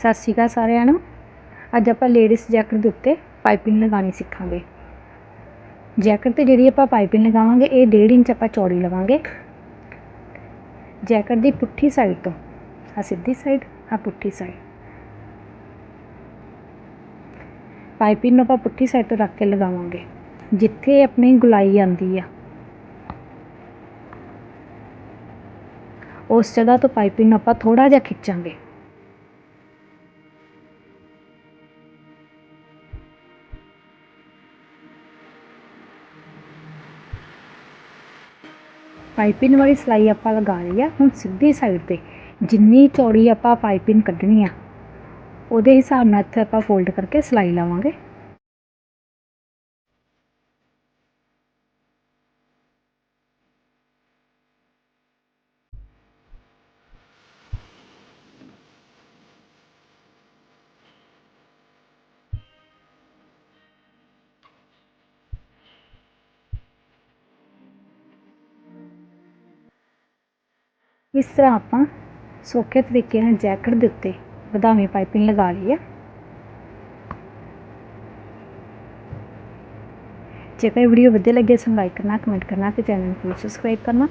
ਸਤਿ ਸ਼੍ਰੀ ਅਕਾਲ ਸਾਰਿਆਂ ਨੂੰ। ਅੱਜ ਆਪਾਂ ਲੇਡੀਜ਼ ਜੈਕਟ ਦੇ ਉੱਤੇ ਪਾਈਪਿੰਗ ਲਗਾਉਣੀ ਸਿੱਖਾਂਗੇ। ਜੈਕਟ ਤੇ ਜਿਹੜੀ ਆਪਾਂ ਪਾਈਪਿੰਗ ਲਗਾਵਾਂਗੇ, ਇਹ 1.5 ਇੰਚ ਆਪਾਂ ਚੌੜੀ ਲਵਾਂਗੇ। ਜੈਕਟ ਦੀ ਪੁੱਠੀ ਸਾਈਡ ਤੋਂ ਆ ਸਿੱਧੀ ਸਾਈਡ ਆ ਪੁੱਠੀ ਸਾਈਡ ਪਾਈਪਿੰਗ ਨੂੰ ਆਪਾਂ ਪੁੱਠੀ ਸਾਈਡ ਤੋਂ ਰੱਖ ਕੇ ਲਗਾਵਾਂਗੇ, ਜਿੱਥੇ ਆਪਣੀ ਗੁਲਾਈ ਆਂਦੀ ਆ। ਉਸ ਜਗ੍ਹਾ ਤੋਂ ਪਾਈਪਿੰਗ ਨੂੰ ਆਪਾਂ ਥੋੜਾ ਜਿਹਾ ਖਿੱਚਾਂਗੇ। ਪਾਈਪਿੰਗ ਵਾਲੀ ਸਿਲਾਈ ਆਪਾਂ ਲਗਾ ਲਈ ਆ, ਹੁਣ ਸਿੱਧੀ ਸਾਈਡ ਤੇ ਜਿੰਨੀ ਚੌੜੀ ਆਪਾਂ ਪਾਈਪਿੰਗ ਕੱਢਣੀ ਆ, ਉਹਦੇ ਹਿਸਾਬ ਨਾਲ ਇੱਥੇ ਆਪਾਂ ਫੋਲਡ ਕਰਕੇ ਸਿਲਾਈ ਲਾਵਾਂਗੇ। ਇਸ ਤਰ੍ਹਾਂ ਆਪਾਂ ਸੌਖੇ ਤਰੀਕੇ ਨਾਲ ਜੈਕਟ ਦੇ ਉੱਤੇ ਵਧਾਵੀਂ ਪਾਈਪਿੰਗ ਲਗਾ ਲਈ ਹੈ ਜੇਕਰ ਵੀਡੀਓ ਵਧੀਆ ਲੱਗੇ ਤਾਂ ਲਾਈਕ ਕਰਨਾ ਕਮੈਂਟ ਕਰਨਾ ਤੇ ਚੈਨਲ ਨੂੰ ਸਬਸਕ੍ਰਾਈਬ ਕਰਨਾ।